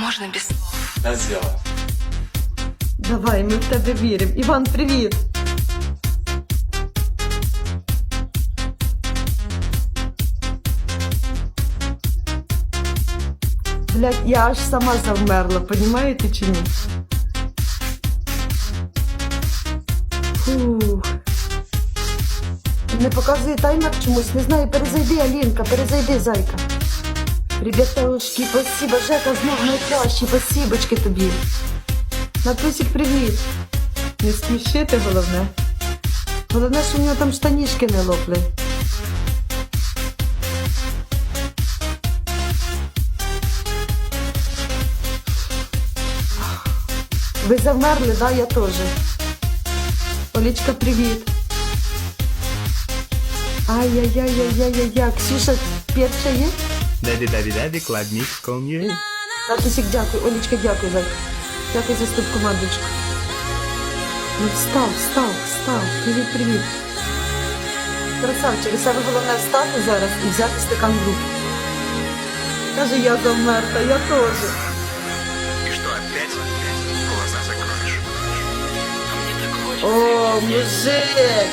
Можно без слов. Сделаю. Давай, ми в тебе віримо. Іван, привіт! Блять, я аж сама завмерла, понімаєте чи ні? Фух. Не показує таймер чомусь, не знаю, перезайди, Алінка, перезайди, зайка. Ребятушки, спасибо, Жека, знов найкращі, спасибочки тобі. Натусік, привіт. Не спішити головне. Головне, що в нього там штанішки не лопли. Ви завмерли, да, я теж. Олічка, привіт. Ай-яй-яй-яй-яй-яй. Ксюша, перша є? Даді, даді, даді, кладніш ком'є. Татусік, дякую. Олічка, дякую, зай. Дякую за ступ командочку. Ну встав, встав, встав. Привіт, привіт. Красавчик, саме головне встати зараз і взяти стакан в руки. Каже, я замерта, я теж. І що, опять? Глаза закроєш. О, мужик!